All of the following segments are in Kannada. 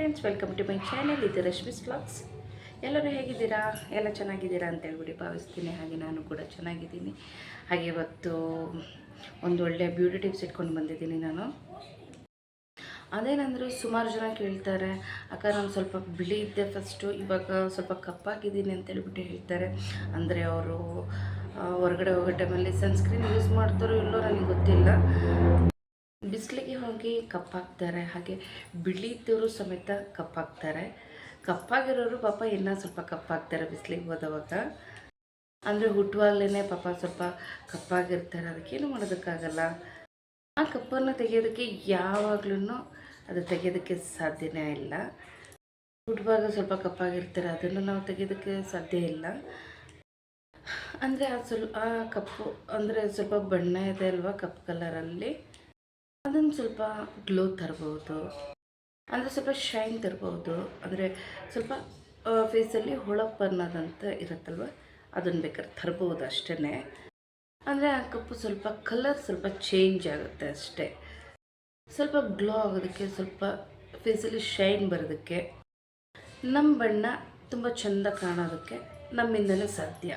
Friends welcome to my channel ಇದು ರಶ್ಮಿಸ್ ಬ್ಲಾಗ್ಸ್ ಎಲ್ಲರೂ ಹೇಗಿದ್ದೀರಾ? ಎಲ್ಲ ಚೆನ್ನಾಗಿದ್ದೀರಾ ಅಂತ ಹೇಳ್ಬಿಟ್ಟು ಭಾವಿಸ್ತೀನಿ. ಹಾಗೆ ನಾನು ಕೂಡ ಚೆನ್ನಾಗಿದ್ದೀನಿ. ಹಾಗೆ ಇವತ್ತು ಒಂದು ಒಳ್ಳೆಯ ಬ್ಯೂಟಿ ಟಿಪ್ಸ್ ಇಟ್ಕೊಂಡು ಬಂದಿದ್ದೀನಿ ನಾನು. ಅದೇನಂದ್ರೆ ಸುಮಾರು ಜನ ಕೇಳ್ತಾರೆ, ಅಕ್ಕ, ನಾನು ಸ್ವಲ್ಪ ಬಿಳಿ ಇದ್ದೆ ಫಸ್ಟು ಇವಾಗ ಸ್ವಲ್ಪ ಕಪ್ಪಾಗಿದ್ದೀನಿ ಅಂತ ಹೇಳ್ಬಿಟ್ಟು ಹೇಳ್ತಾರೆ. ಅಂದರೆ ಅವರು ಹೊರಗಡೆ ಹೋಗೋ ಟೈಮಲ್ಲಿ ಸನ್ಸ್ಕ್ರೀನ್ ಯೂಸ್ ಮಾಡ್ತಾರೋ ಇಲ್ಲೋ ನನಗೆ ಗೊತ್ತಿಲ್ಲ. ಬಿಸಿಲಿಗೆ ಹೋಗಿ ಕಪ್ಪಾಗ್ತಾರೆ, ಹಾಗೆ ಬಿಳಿದವರು ಸಮೇತ ಕಪ್ಪಾಗ್ತಾರೆ. ಕಪ್ಪಾಗಿರೋರು ಪಾಪ ಇನ್ನೂ ಸ್ವಲ್ಪ ಕಪ್ಪಾಗ್ತಾರೆ ಬಿಸಿಲಿಗೆ ಹೋದವಾಗ. ಅಂದರೆ ಹುಟ್ಟುವಾಗಲೇ ಪಾಪ ಸ್ವಲ್ಪ ಕಪ್ಪಾಗಿರ್ತಾರೆ, ಅದಕ್ಕೇನು ಮಾಡೋದಕ್ಕಾಗಲ್ಲ. ಆ ಕಪ್ಪನ್ನು ತೆಗೆಯೋದಕ್ಕೆ ಯಾವಾಗ್ಲೂ ಅದು ತೆಗೆಯೋದಕ್ಕೆ ಸಾಧ್ಯನೇ ಇಲ್ಲ. ಹುಟ್ಟುವಾಗ ಸ್ವಲ್ಪ ಕಪ್ಪಾಗಿರ್ತಾರೆ, ಅದನ್ನು ನಾವು ತೆಗೆಯೋದಕ್ಕೆ ಸಾಧ್ಯ ಇಲ್ಲ. ಅಂದರೆ ಆ ಸ್ವಲ್ಪ ಆ ಕಪ್ಪು, ಅಂದರೆ ಸ್ವಲ್ಪ ಬಣ್ಣ ಇದೆ ಅಲ್ವಾ ಕಪ್ಪು ಕಲರಲ್ಲಿ ಅದನ್ನು ಸ್ವಲ್ಪ ಗ್ಲೋ ತರ್ಬೋದು. ಅಂದರೆ ಸ್ವಲ್ಪ ಶೈನ್ ತರ್ಬೋದು. ಅಂದರೆ ಸ್ವಲ್ಪ ಫೇಸಲ್ಲಿ ಹೊಳಪು ಅನ್ನೋದಂತ ಇರುತ್ತಲ್ವ? ಅದನ್ನು ಬೇಕಾದ್ರೆ ತರ್ಬೋದು ಅಷ್ಟೇ ಅಂದರೆ ಆ ಕಪ್ಪು ಸ್ವಲ್ಪ ಕಲರ್ ಸ್ವಲ್ಪ ಚೇಂಜ್ ಆಗುತ್ತೆ ಅಷ್ಟೇ. ಸ್ವಲ್ಪ ಗ್ಲೋ ಆಗೋದಕ್ಕೆ, ಸ್ವಲ್ಪ ಫೇಸಲ್ಲಿ ಶೈನ್ ಬರೋದಕ್ಕೆ ನಮ್ಮ ಬಣ್ಣ ತುಂಬ ಚೆಂದ ಕಾಣೋದಕ್ಕೆ ನಮ್ಮಿಂದಲೇ ಸಾಧ್ಯ.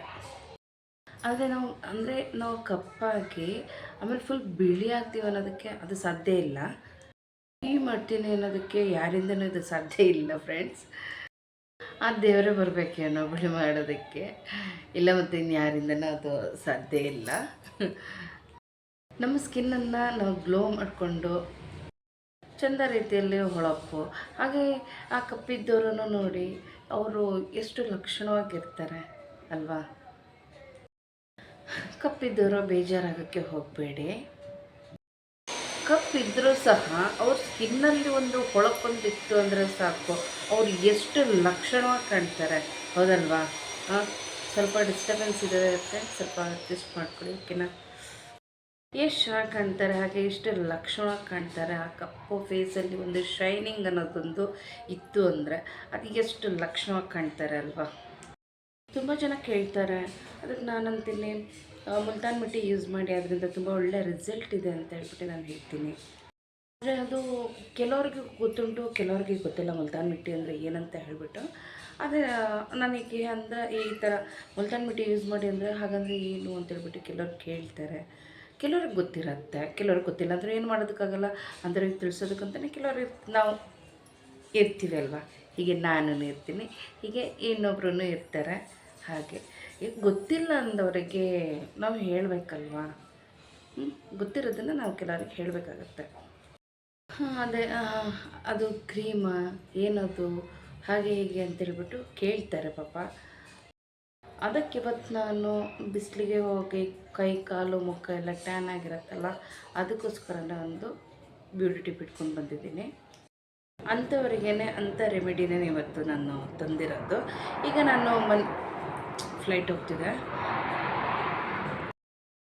ಆದರೆ ನಾವು, ಅಂದರೆ ನಾವು ಕಪ್ಪಾಗಿ, ಆಮೇಲೆ ಫುಲ್ ಬಿಳಿ ಆಗ್ತೀವಿ ಅನ್ನೋದಕ್ಕೆ ಅದು ಸಾಧ್ಯ ಇಲ್ಲ. ಈ ಮಾಡ್ತೀನಿ ಅನ್ನೋದಕ್ಕೆ ಯಾರಿಂದನೂ ಇದು ಸಾಧ್ಯ ಇಲ್ಲ ಫ್ರೆಂಡ್ಸ್ ಆ ದೇವರೇ ಬರಬೇಕೇನೋ ಬಿಳಿ ಮಾಡೋದಕ್ಕೆ. ಇಲ್ಲ ಮತ್ತು ಇನ್ಯಾರಿಂದನೂ ಅದು ಸಾಧ್ಯ ಇಲ್ಲ. ನಮ್ಮ ಸ್ಕಿನ್ನನ್ನು ನಾವು ಗ್ಲೋ ಮಾಡಿಕೊಂಡು ಚಂದ ರೀತಿಯಲ್ಲಿ ಹೊಳಪು. ಹಾಗೆ ಆ ಕಪ್ಪಿದ್ದವರನ್ನು ನೋಡಿ ಅವರು ಎಷ್ಟು ಲಕ್ಷಣವಾಗಿರ್ತಾರೆ, ಅಲ್ವಾ? ಕಪ್ಪಿದ್ದವರು ಬೇಜಾರಾಗೋಕ್ಕೆ ಹೋಗಬೇಡಿ. ಕಪ್ಪಿದ್ದರೂ ಸಹ ಅವ್ರ ಸ್ಕಿನ್ನಲ್ಲಿ ಒಂದು ಹೊಳಪೊಂದಿತ್ತು ಅಂದರೆ ಸಾಕು. ಅವ್ರು ಎಷ್ಟು ಲಕ್ಷಣವಾಗಿ ಕಾಣ್ತಾರೆ. ಹೌದಲ್ವಾ? ಹಾಂ ಸ್ವಲ್ಪ ಡಿಸ್ಟರ್ಬೆನ್ಸ್ ಇದೆ ಫ್ರೆಂಡ್ಸ್ ಸ್ವಲ್ಪ ಅಡ್ಜಸ್ಟ್ ಮಾಡ್ಕೊಳ್ಳಿ ಓಕೆನಾ ಎಷ್ಟು ಚೆನ್ನಾಗಿ ಕಾಣ್ತಾರೆ ಹಾಗೆ ಎಷ್ಟು ಲಕ್ಷಣವಾಗಿ ಕಾಣ್ತಾರೆ ಆ ಕಪ್ಪು ಫೇಸಲ್ಲಿ ಒಂದು ಶೈನಿಂಗ್ ಅನ್ನೋದೊಂದು ಇತ್ತು ಅಂದರೆ ಅದು ಎಷ್ಟು ಲಕ್ಷಣವಾಗಿ ಕಾಣ್ತಾರೆ ಅಲ್ವಾ? ತುಂಬ ಜನ ಕೇಳ್ತಾರೆ. ಅದಕ್ಕೆ ನಾನು ಅಂತೀನಿ ಆ, ಮುಲ್ತಾನ್ ಮಿಟ್ಟಿ ಯೂಸ್ ಮಾಡಿ, ಅದರಿಂದ ತುಂಬ ಒಳ್ಳೆ ರಿಸಲ್ಟ್ ಇದೆ ಅಂತ ಹೇಳ್ಬಿಟ್ಟು ನಾನು ಹೇಳ್ತೀನಿ. ಆದರೆ ಅದು ಕೆಲವ್ರಿಗೆ ಗೊತ್ತುಂಟು, ಕೆಲವ್ರಿಗೆ ಗೊತ್ತಿಲ್ಲ ಮುಲ್ತಾನ್ ಮಿಟ್ಟಿ ಅಂದರೆ ಏನಂತ ಹೇಳ್ಬಿಟ್ಟು. ಅದೇ ನನಗೆ ಅಂದರೆ ಈ ಥರ ಮುಲ್ತಾನ್ ಮಿಟ್ಟಿ ಯೂಸ್ ಮಾಡಿ ಅಂದರೆ ಹಾಗಂದರೆ ಏನು ಅಂತ ಹೇಳ್ಬಿಟ್ಟು ಕೆಲವ್ರು ಕೇಳ್ತಾರೆ. ಕೆಲವ್ರಿಗೆ ಗೊತ್ತಿರತ್ತೆ, ಕೆಲವ್ರಿಗೆ ಗೊತ್ತಿಲ್ಲ ಅಂದರೆ ಏನು ಮಾಡೋದಕ್ಕಾಗಲ್ಲ, ಅಂದರೆ ತಿಳಿಸೋದಕ್ಕಂತಲೇ ಕೆಲವ್ರಿಗೆ ನಾವು ಇರ್ತೀವಿ ಅಲ್ವಾ ಹೀಗೆ ನಾನು ಇರ್ತೀನಿ, ಹೀಗೆ ಇನ್ನೊಬ್ರು ಇರ್ತಾರೆ, ಹಾಗೆ. ಈಗ ಗೊತ್ತಿಲ್ಲ ಅಂದವರಿಗೆ ನಾವು ಹೇಳಬೇಕಲ್ವಾ? ಗೊತ್ತಿರೋದನ್ನ ನಾವು ಕೆಲವರಿಗೆ ಹೇಳಬೇಕಾಗತ್ತೆ. ಅದೇ ಅದು ಕ್ರೀಮ, ಏನದು, ಹಾಗೆ ಹೀಗೆ ಅಂತೇಳ್ಬಿಟ್ಟು ಕೇಳ್ತಾರೆ ಪಾಪ. ಅದಕ್ಕೆ ಇವತ್ತು ನಾನು ಬಿಸಿಲಿಗೆ ಹೋಗಿ ಕೈ, ಕಾಲು, ಮುಖ ಎಲ್ಲ ಟ್ಯಾನ್ ಆಗಿರತ್ತಲ್ಲ ಅದಕ್ಕೋಸ್ಕರನೇ ಒಂದು ಬ್ಯೂಟಿ ಟಿಪ್ ಬಂದಿದ್ದೀನಿ. ಅಂಥವರಿಗೇ ಅಂಥ ರೆಮಿಡಿನೇ ಇವತ್ತು ನಾನು ತಂದಿರೋದು. ಈಗ ನಾನು ಮನ್ ಫ್ಲೈಟ್ ಹೋಗ್ತಿದೆ.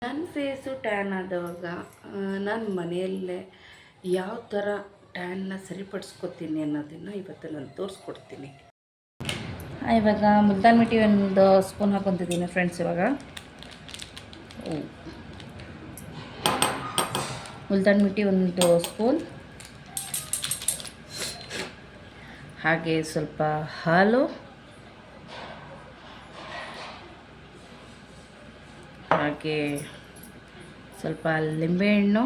ನನ್ನ ಫೇಸು ಟ್ಯಾನ್ ಆದವಾಗ ನಾನು ಮನೆಯಲ್ಲೇ ಯಾವ ಥರ ಟ್ಯಾನ್ನ ಸರಿಪಡಿಸ್ಕೊತೀನಿ ಅನ್ನೋದನ್ನು ಇವತ್ತು ನಾನು ತೋರಿಸ್ಕೊಡ್ತೀನಿ. ಇವಾಗ ಮುಲ್ತಾನ್ ಮಿಟ್ಟಿ ಒಂದು ಸ್ಪೂನ್ ಹಾಕೊತಿದ್ದೀನಿ ಫ್ರೆಂಡ್ಸ್ ಇವಾಗ. ಮುಲ್ತಾನ್ ಮಿಟ್ಟಿ ಒಂದು ಸ್ಪೂನ್ ಹಾಗೆ ಸ್ವಲ್ಪ ಹಾಲು. ಹಾಗೆ ಸ್ವಲ್ಪ ಲಿಂಬೆಹಣ್ಣು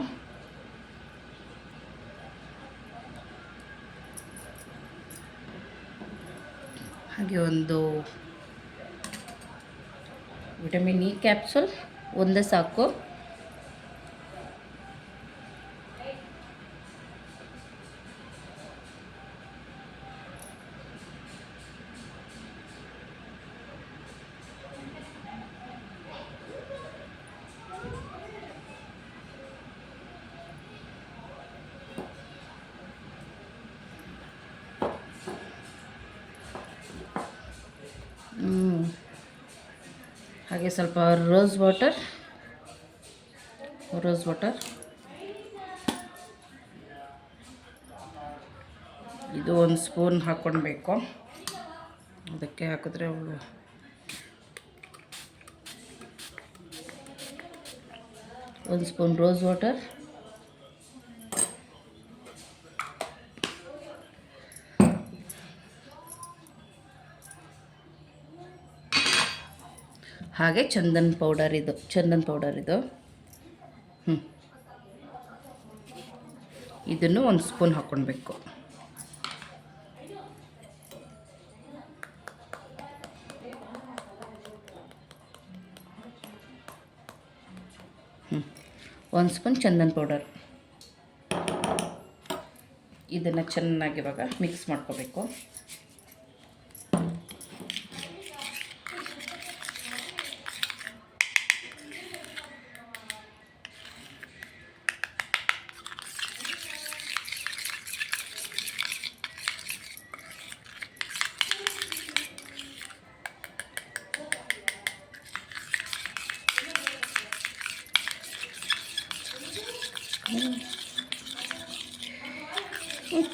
ಹಾಗೆ ಒಂದು ವಿಟಮಿನ್ ಇ ಕ್ಯಾಪ್ಸುಲ್ ಒಂದೇ ಸಾಕು. ಹಾಗೆ ಸ್ವಲ್ಪ ರೋಸ್ ವಾಟರ್ ರೋಸ್ ವಾಟರ್ ಇದು ಒಂದು ಸ್ಪೂನ್ ಹಾಕ್ಕೊಳ್ಬೇಕು ಅದಕ್ಕೆ ಹಾಕಿದ್ರೆ ಅವಳು ಒಂದು ಸ್ಪೂನ್ ರೋಸ್ ವಾಟರ್ ಹಾಗೆ ಚಂದನ್ ಪೌಡರ್ ಇದು, ಚಂದನ್ ಪೌಡರ್ ಇದು. ಹ್ಞೂ ಇದನ್ನು ಒಂದು ಸ್ಪೂನ್ ಹಾಕ್ಕೊಳ್ಬೇಕು ಹ್ಞೂ ಒಂದು ಸ್ಪೂನ್ ಚಂದನ್ ಪೌಡರ್ ಇದನ್ನು ಚೆನ್ನಾಗಿ ಇವಾಗ ಮಿಕ್ಸ್ ಮಾಡ್ಕೋಬೇಕು.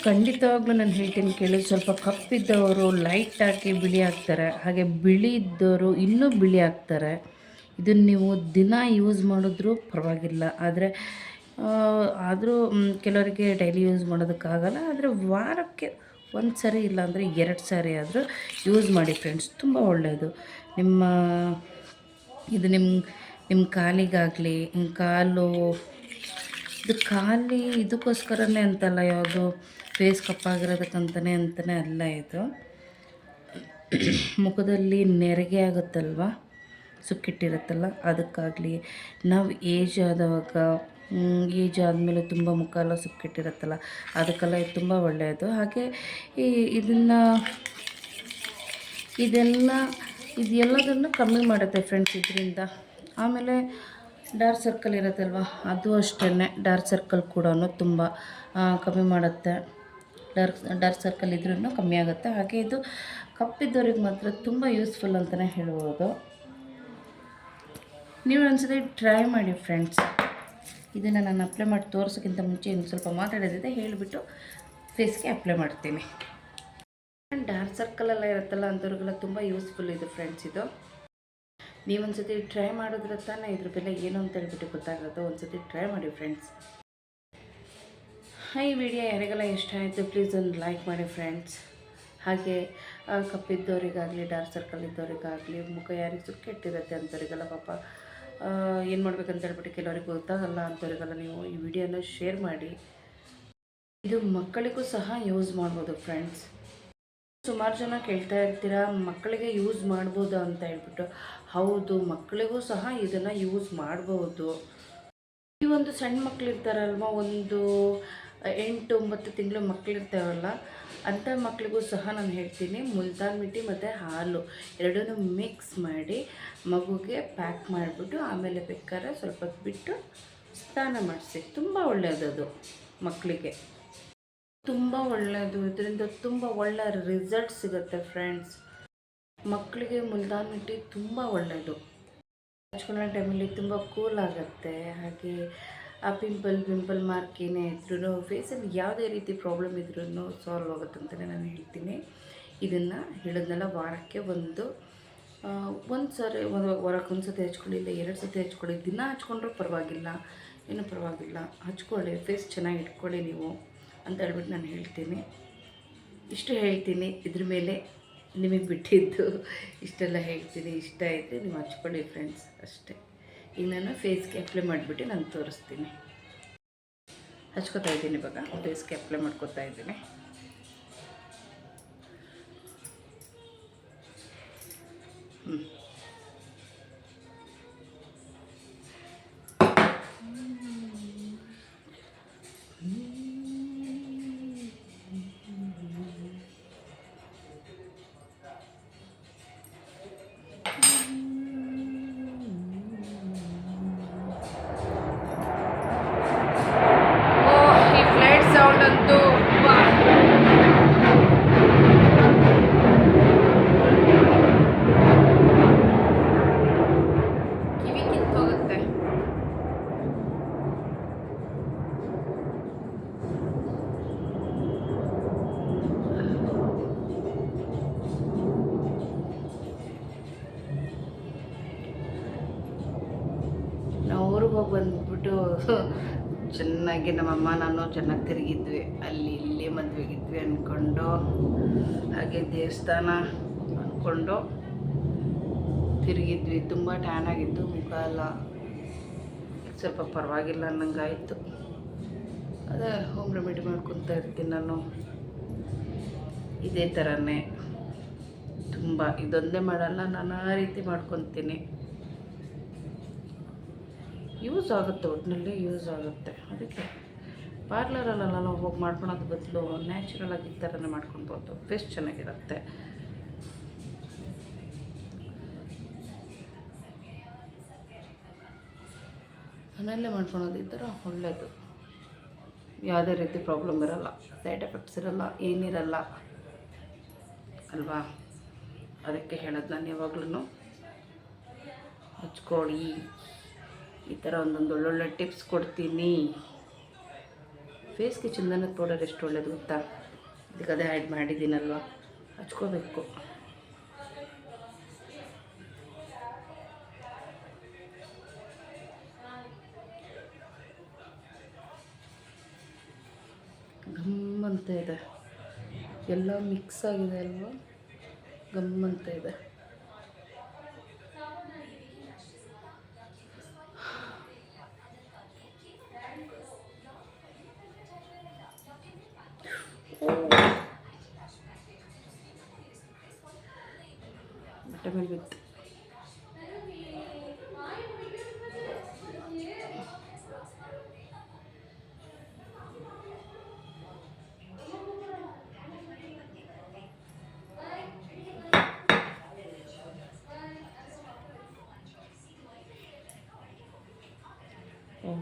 ಖಂಡಿತವಾಗ್ಲೂ ನಾನು ಹೇಳ್ತೀನಿ ಕೇಳಿ, ಸ್ವಲ್ಪ ಕಪ್ಪಿದ್ದವರು ಲೈಟ್ ಹಾಕಿ ಬಿಳಿ ಆಗ್ತಾರೆ ಹಾಗೆ ಬಿಳಿ ಇದ್ದವರು ಇನ್ನೂ ಬಿಳಿ ಆಗ್ತಾರೆ ಇದನ್ನು ನೀವು ದಿನ ಯೂಸ್ ಮಾಡಿದ್ರೂ ಪರವಾಗಿಲ್ಲ, ಆದರೆ ಆದರೂ ಕೆಲವರಿಗೆ ಡೈಲಿ ಯೂಸ್ ಮಾಡೋದಕ್ಕಾಗಲ್ಲ, ಆದರೆ ವಾರಕ್ಕೆ ಒಂದು ಸರಿ ಇಲ್ಲಾಂದರೆ ಎರಡು ಸಾರಿ ಆದರೂ ಯೂಸ್ ಮಾಡಿ ಫ್ರೆಂಡ್ಸ್ ತುಂಬ ಒಳ್ಳೆಯದು ನಿಮ್ಮ, ಇದು ನಿಮ್ಮ ನಿಮ್ಮ ಕಾಲಿಗಾಗಲಿ ಕಾಲು, ಇದು ಖಾಲಿ, ಇದಕ್ಕೋಸ್ಕರನೇ ಅಂತಲ್ಲ ಯಾವುದು ಫೇಸ್ ಕಪ್ಪಾಗಿರೋದಕ್ಕಂತಲೇ ಅಂತಲೇ ಅಲ್ಲ ಇದು. ಮುಖದಲ್ಲಿ ನೆರಿಗೆ ಆಗುತ್ತಲ್ವ? ಸುಕ್ಕಿಟ್ಟಿರುತ್ತಲ್ಲ, ಅದಕ್ಕಾಗಲಿ ನಾವು ಏಜ್ ಆದವಾಗ ಏಜ್ ಆದಮೇಲೆ ತುಂಬ ಮುಖ ಎಲ್ಲ ಸುಕ್ಕಿಟ್ಟಿರುತ್ತಲ್ಲ, ಅದಕ್ಕೆಲ್ಲ ಇದು ತುಂಬ ಒಳ್ಳೆಯದು. ಹಾಗೆ ಈ ಇದನ್ನು, ಇದೆಲ್ಲ, ಇದೆಲ್ಲದನ್ನು ಕಮ್ಮಿ ಮಾಡುತ್ತೆ ಫ್ರೆಂಡ್ಸ್ ಇದರಿಂದ. ಆಮೇಲೆ ಡಾರ್ಕ್ ಸರ್ಕಲ್ ಇರುತ್ತಲ್ವ, ಅದು ಅಷ್ಟೇ ಡಾರ್ಕ್ ಸರ್ಕಲ್ ಕೂಡ ತುಂಬ ಕಮ್ಮಿ ಮಾಡುತ್ತೆ. ಡಾರ್ಕ್ ಡಾರ್ಕ್ ಸರ್ಕಲ್ ಇದ್ರೂ ಕಮ್ಮಿ ಆಗುತ್ತೆ. ಹಾಗೆ ಇದು ಕಪ್ಪಿದ್ದವ್ರಿಗೆ ಮಾತ್ರ ತುಂಬ ಯೂಸ್ಫುಲ್ ಅಂತಲೇ ಹೇಳ್ಬೋದು. ನೀವು ಒಂದ್ಸತಿ ಟ್ರೈ ಮಾಡಿ ಫ್ರೆಂಡ್ಸ್. ಇದನ್ನು ನಾನು ಅಪ್ಲೈ ಮಾಡಿ ತೋರಿಸೋಕ್ಕಿಂತ ಮುಂಚೆ ಇನ್ನು ಸ್ವಲ್ಪ ಮಾತಾಡೋದಿದೆ, ಹೇಳಿಬಿಟ್ಟು ಫೇಸ್ಗೆ ಅಪ್ಲೈ ಮಾಡ್ತೀನಿ. ಡಾರ್ಕ್ ಸರ್ಕಲೆಲ್ಲ ಇರುತ್ತಲ್ಲ, ಅಂಥವ್ರಿಗೆಲ್ಲ ತುಂಬ ಯೂಸ್ಫುಲ್ ಇದು ಫ್ರೆಂಡ್ಸ್ ಇದು. ನೀವೊಂದ್ಸತಿ ಟ್ರೈ ಮಾಡಿದ್ರೆ ತಾನೇ ಇದ್ರ ಬೆಲೆ ಏನು ಅಂತ ಹೇಳ್ಬಿಟ್ಟು ಗೊತ್ತಾಗೋದು ಒಂದ್ಸತಿ ಟ್ರೈ ಮಾಡಿ ಫ್ರೆಂಡ್ಸ್. ಈ ವಿಡಿಯೋ ಯಾರಿಗೆಲ್ಲ ಇಷ್ಟ ಆಯಿತು ಪ್ಲೀಸ್ ಒಂದು ಲೈಕ್ ಮಾಡಿ ಫ್ರೆಂಡ್ಸ್ ಹಾಗೆ ಕಪ್ಪಿದ್ದವರಿಗಾಗಲಿ ಡಾರ್ಕ್ ಸರ್ಕಲ್ ಇದ್ದವರಿಗಾಗಲಿ, ಮುಖ ಯಾರಿಗೆ ಸುಕ್ಕಿಟ್ಟಿರುತ್ತೆ ಅಂಥವರಿಗೆಲ್ಲ ಪಾಪ ಏನು ಮಾಡ್ಬೇಕಂತ ಹೇಳ್ಬಿಟ್ಟು ಕೆಲವರಿಗೆ ಗೊತ್ತಾಗಲ್ಲ ಅಂಥವರಿಗೆಲ್ಲ ನೀವು ಈ ವಿಡಿಯೋನ ಶೇರ್ ಮಾಡಿ. ಇದು ಮಕ್ಕಳಿಗೂ ಸಹ ಯೂಸ್ ಮಾಡ್ಬೋದು ಫ್ರೆಂಡ್ಸ್ ಸುಮಾರು ಜನ ಕೇಳ್ತಾ ಇರ್ತೀರಾ, ಮಕ್ಕಳಿಗೆ ಯೂಸ್ ಮಾಡ್ಬೋದು ಅಂತ ಹೇಳ್ಬಿಟ್ಟು. ಹೌದು, ಮಕ್ಕಳಿಗೂ ಸಹ ಇದನ್ನು ಯೂಸ್ ಮಾಡ್ಬೋದು. ಈ ಒಂದು ಸಣ್ಣ ಮಕ್ಕಳಿರ್ತಾರಲ್ವ ಒಂದು ಎಂಟು ಒಂಬತ್ತು ತಿಂಗಳು ಮಕ್ಕಳಿರ್ತಾವಲ್ಲ ಅಂಥ ಮಕ್ಕಳಿಗೂ ಸಹ ನಾನು ಹೇಳ್ತೀನಿ. ಮುಲ್ತಾನ್ ಮಿಟ್ಟಿ ಮತ್ತು ಹಾಲು ಎರಡನ್ನೂ ಮಿಕ್ಸ್ ಮಾಡಿ ಮಗುಗೆ ಪ್ಯಾಕ್ ಮಾಡಿಬಿಟ್ಟು ಆಮೇಲೆ ಬೇಕಾದ್ರೆ ಸ್ವಲ್ಪ ಬಿಟ್ಟು ಸ್ನಾನ ಮಾಡಿಸಿ. ತುಂಬ ಒಳ್ಳೆಯದದು ಮಕ್ಕಳಿಗೆ ತುಂಬ ಒಳ್ಳೆಯದು ಇದರಿಂದ ತುಂಬ ಒಳ್ಳೆಯ ರಿಸಲ್ಟ್ ಸಿಗುತ್ತೆ ಫ್ರೆಂಡ್ಸ್ ಮಕ್ಕಳಿಗೆ ಮುಲ್ತಾನ್ ಮಿಟ್ಟಿ ತುಂಬ ಒಳ್ಳೆಯದು ಹಚ್ಕೊಳ್ಳೋ ಟೈಮಲ್ಲಿ ತುಂಬ ಕೂಲ್ ಆಗುತ್ತೆ. ಹಾಗೆ ಆ ಪಿಂಪಲ್ ಪಿಂಪಲ್ ಮಾರ್ಕ್ ಏನೇ ಇದ್ರೂ ಫೇಸಲ್ಲಿ ಯಾವುದೇ ರೀತಿ ಪ್ರಾಬ್ಲಮ್ ಇದ್ರೂ ಸಾಲ್ವ್ ಆಗುತ್ತೆ ಅಂತಲೇ ನಾನು ಹೇಳ್ತೀನಿ. ಇದನ್ನು ಹೇಳಿದ್ನೆಲ್ಲ ವಾರಕ್ಕೆ ಒಂದು ಒಂದು ಸಾರಿ ಒಂದು ವಾರಕ್ಕೆ ಒಂದು ಸತಿ ಹಚ್ಕೊಳ್ಳಿ, ಇಲ್ಲ ಎರಡು ಸತಿ ಹಚ್ಕೊಳ್ಳಿ, ದಿನ ಹಚ್ಕೊಂಡ್ರೂ ಪರವಾಗಿಲ್ಲ, ಏನೂ ಪರವಾಗಿಲ್ಲ. ಹಚ್ಕೊಳ್ಳಿ ಫೇಸ್ ಚೆನ್ನಾಗಿ ಇಟ್ಕೊಳ್ಳಿ ನೀವು ಅಂತ ಹೇಳ್ಬಿಟ್ಟು ನಾನು ಹೇಳ್ತೀನಿ. ಇಷ್ಟು ಹೇಳ್ತೀನಿ. ಇದ್ರ ಮೇಲೆ ನಿಮಗೆ ಬಿಟ್ಟಿದ್ದು ಇಷ್ಟೆಲ್ಲ ಹೇಳ್ತೀನಿ. ಇಷ್ಟ ಇದ್ದರೆ ನೀವು ಹಚ್ಕೊಳ್ಳಿ ಫ್ರೆಂಡ್ಸ್ ಅಷ್ಟೇ. ಈಗ ನಾನು ಫೇಸ್ಗೆ ಅಪ್ಲೈ ಮಾಡಿಬಿಟ್ಟು ನಾನು ತೋರಿಸ್ತೀನಿ. ಹಚ್ಕೋತಾ ಇದ್ದೀನಿ ಇವಾಗ ಫೇಸ್ಗೆ ಅಪ್ಲೈ ಮಾಡ್ಕೊತಾ ಇದ್ದೀನಿ. ಹೋಗಿ ಬಂದ್ಬಿಟ್ಟು ಚೆನ್ನಾಗಿ ನಮ್ಮಮ್ಮ, ನಾನು ಚೆನ್ನಾಗಿ ತಿರುಗಿದ್ವಿ. ಅಲ್ಲಿ ಇಲ್ಲಿ ಮದುವೆಗಿದ್ವಿ ಅಂದ್ಕೊಂಡು ಹಾಗೆ ದೇವಸ್ಥಾನ ಅಂದ್ಕೊಂಡು ತಿರುಗಿದ್ವಿ. ತುಂಬ ಟ್ಯಾನ್ ಆಗಿತ್ತು, ಮುಖ ಎಲ್ಲ. ಸ್ವಲ್ಪ ಪರವಾಗಿಲ್ಲ ಅನ್ನಂಗಾಯಿತು. ಅದೇ ಹೋಮ್ ರೆಮಿಡಿ ಮಾಡ್ಕೊತಾ ಇರ್ತೀನಿ ನಾನು. ಇದೇ ಥರನೇ ತುಂಬ ಇದೊಂದೇ ಮಾಡಲ್ಲ, ನಾನಾ ರೀತಿ ಮಾಡ್ಕೊತೀನಿ. ಯೂಸ್ ಆಗುತ್ತೆ ಒಟ್ಟಿನಲ್ಲಿ ಯೂಸ್ ಆಗುತ್ತೆ. ಅದಕ್ಕೆ ಪಾರ್ಲರಲ್ಲೆಲ್ಲ ಹೋಗಿ ಮಾಡ್ಕೊಳೋದು ಬದಲು ನ್ಯಾಚುರಲ್ ಆಗಿ ಥರನೇ ಮಾಡ್ಕೊಳ್ಬೋದು. ಫೇಸ್ ಚೆನ್ನಾಗಿರುತ್ತೆ. ಮನೆಯಲ್ಲೇ ಮಾಡ್ಕೊಳೋದು ಈ ಥರ ಒಳ್ಳೆಯದು ಯಾವುದೇ ರೀತಿ ಪ್ರಾಬ್ಲಮ್ ಇರಲ್ಲ. ಸೈಡ್ ಎಫೆಕ್ಟ್ಸ್ ಇರಲ್ಲ, ಏನಿರಲ್ಲ. ಅಲ್ವಾ? ಅದಕ್ಕೆ ಹೇಳೋದು ನಾನು ಯಾವಾಗ್ಲೂ ಹಚ್ಕೊಳ್ಳಿ. ಈ ಥರ ಒಂದೊಂದು ಒಳ್ಳೊಳ್ಳೆ ಟಿಪ್ಸ್ ಕೊಡ್ತೀನಿ. ಫೇಸ್ಗೆ ಚಂದನ ಪೌಡರ್ ಎಷ್ಟು ಒಳ್ಳೇದು ಗೊತ್ತಾ? ಅದಕ್ಕೆ ಅದೇ ಆ್ಯಡ್ ಮಾಡಿದ್ದೀನಲ್ವ? ಹಚ್ಕೋಬೇಕು. ಘಮ್ ಅಂತ ಇದೆ. ಎಲ್ಲ ಮಿಕ್ಸ್ ಆಗಿದೆ ಅಲ್ವಾ? ಗಮ್ಮಂತ ಇದೆ.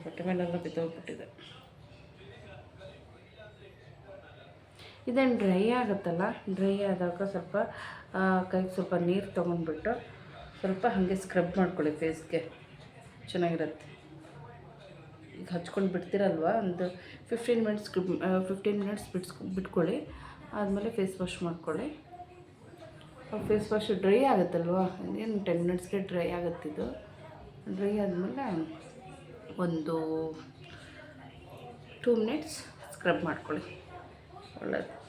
ಬಟ್ಟೆ ಮೇಲೆಲ್ಲ ಬಿದ್ದೋಗ್ಬಿಟ್ಟಿದೆ. ಇದೇನು ಡ್ರೈ ಆಗುತ್ತಲ್ಲ? ಡ್ರೈ ಆದಾಗ ಸ್ವಲ್ಪ ಕೈಗೆ ಸ್ವಲ್ಪ ನೀರು ತೊಗೊಂಡ್ಬಿಟ್ಟು ಸ್ವಲ್ಪ ಹಾಗೆ ಸ್ಕ್ರಬ್ ಮಾಡ್ಕೊಳ್ಳಿ ಫೇಸ್ಗೆ ಚೆನ್ನಾಗಿರುತ್ತೆ. ಈಗ ಹಚ್ಕೊಂಡು ಬಿಡ್ತೀರಲ್ವ? ಒಂದು ಫಿಫ್ಟೀನ್ ಮಿನಿಟ್ಸ್ ಫಿಫ್ಟೀನ್ ಮಿನಿಟ್ಸ್ ಬಿಡ್ಸ್ಕೊ ಬಿಟ್ಕೊಳ್ಳಿ. ಆದಮೇಲೆ ಫೇಸ್ ವಾಶ್ ಮಾಡ್ಕೊಳ್ಳಿ. ಫೇಸ್ ವಾಶ್ ಡ್ರೈ ಆಗುತ್ತಲ್ವ? ಏನು ಟೆನ್ ಮಿನಿಟ್ಸ್ಗೆ ಡ್ರೈ ಆಗುತ್ತಿದ್ದು? ಡ್ರೈ ಆದಮೇಲೆ ಒಂದು ಟೂ ಮಿನಿಟ್ಸ್ ಸ್ಕ್ರಬ್ ಮಾಡ್ಕೊಳ್ಳಿ. ಒಳ್ಳೆಯದು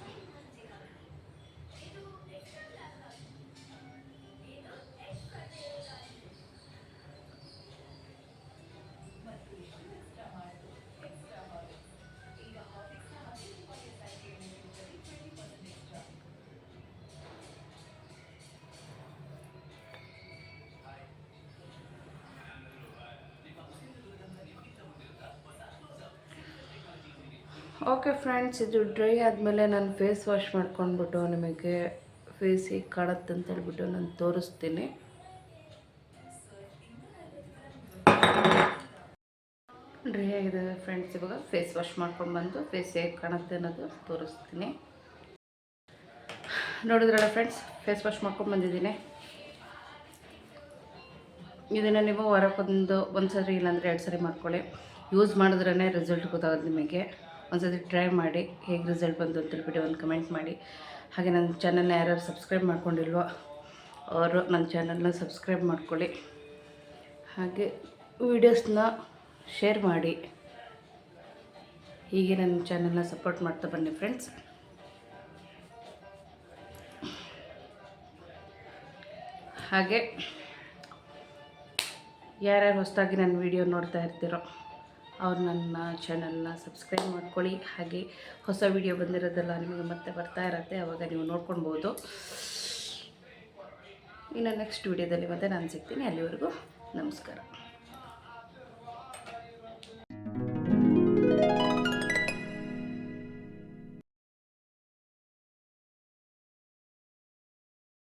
ಓಕೆ ಫ್ರೆಂಡ್ಸ್ ಇದು ಡ್ರೈ ಆದಮೇಲೆ ನಾನು ಫೇಸ್ ವಾಶ್ ಮಾಡ್ಕೊಂಡ್ಬಿಟ್ಟು ನಿಮಗೆ ಫೇಸ್ ಹೀಗೆ ಕಾಣುತ್ತೆ ಅಂತ ಹೇಳ್ಬಿಟ್ಟು ನಾನು ತೋರಿಸ್ತೀನಿ. ಡ್ರೈ ಆಗಿದೆ ಫ್ರೆಂಡ್ಸ್ ಇವಾಗ ಫೇಸ್ ವಾಶ್ ಮಾಡ್ಕೊಂಡು ಬಂದು ಫೇಸ್ ಹೇಗೆ ಕಾಣುತ್ತೆ ಅನ್ನೋದು ತೋರಿಸ್ತೀನಿ. ನೋಡಿದ್ರಲ್ಲ ಫ್ರೆಂಡ್ಸ್ ಫೇಸ್ ವಾಶ್ ಮಾಡ್ಕೊಂಡು ಬಂದಿದ್ದೀನಿ. ಇದನ್ನು ನೀವು ವಾರಕ್ಕೊಂದು ಒಂದು ಸರಿ ಇಲ್ಲಾಂದರೆ ಎರಡು ಸರಿ ಮಾಡ್ಕೊಳ್ಳಿ. ಯೂಸ್ ಮಾಡಿದ್ರೇ ರಿಸಲ್ಟ್ ಗೊತ್ತಾಗುತ್ತೆ ನಿಮಗೆ. ಒಂದು ಸತಿ ಟ್ರೈ ಮಾಡಿ ಹೇಗೆ ರಿಸಲ್ಟ್ ಬಂತು ಅಂತ ಹೇಳ್ಬಿಟ್ಟು ಒಂದು ಕಮೆಂಟ್ ಮಾಡಿ. ಹಾಗೆ ನನ್ನ ಚಾನಲ್ನ ಯಾರ್ಯಾರು ಸಬ್ಸ್ಕ್ರೈಬ್ ಮಾಡ್ಕೊಂಡಿಲ್ವೋ ಅವರು ನನ್ನ ಚಾನಲ್ನ ಸಬ್ಸ್ಕ್ರೈಬ್ ಮಾಡ್ಕೊಳ್ಳಿ. ಹಾಗೆ ವೀಡಿಯೋಸ್ನ ಶೇರ್ ಮಾಡಿ. ಹೀಗೆ ನನ್ನ ಚಾನಲ್ನ ಸಪೋರ್ಟ್ ಮಾಡ್ತಾ ಬನ್ನಿ ಫ್ರೆಂಡ್ಸ್ ಹಾಗೆ ಯಾರ್ಯಾರು ಹೊಸದಾಗಿ ನನ್ನ ವಿಡಿಯೋ ನೋಡ್ತಾ ಇರ್ತೀರೋ ಅವ್ರು ನನ್ನ ಚಾನಲ್ನ ಸಬ್ಸ್ಕ್ರೈಬ್ ಮಾಡ್ಕೊಳ್ಳಿ. ಹಾಗೆ ಹೊಸ ವಿಡಿಯೋ ಬಂದಿರೋದೆಲ್ಲ ನಿಮಗೆ ಮತ್ತೆ ಬರ್ತಾ ಇರತ್ತೆ ಆವಾಗ ನೀವು ನೋಡ್ಕೊಳ್ಬೋದು. ಇನ್ನು ನೆಕ್ಸ್ಟ್ ವಿಡಿಯೋದಲ್ಲಿ ಮತ್ತೆ ನಾನು ಸಿಗ್ತೀನಿ. ಅಲ್ಲಿವರೆಗೂ ನಮಸ್ಕಾರ.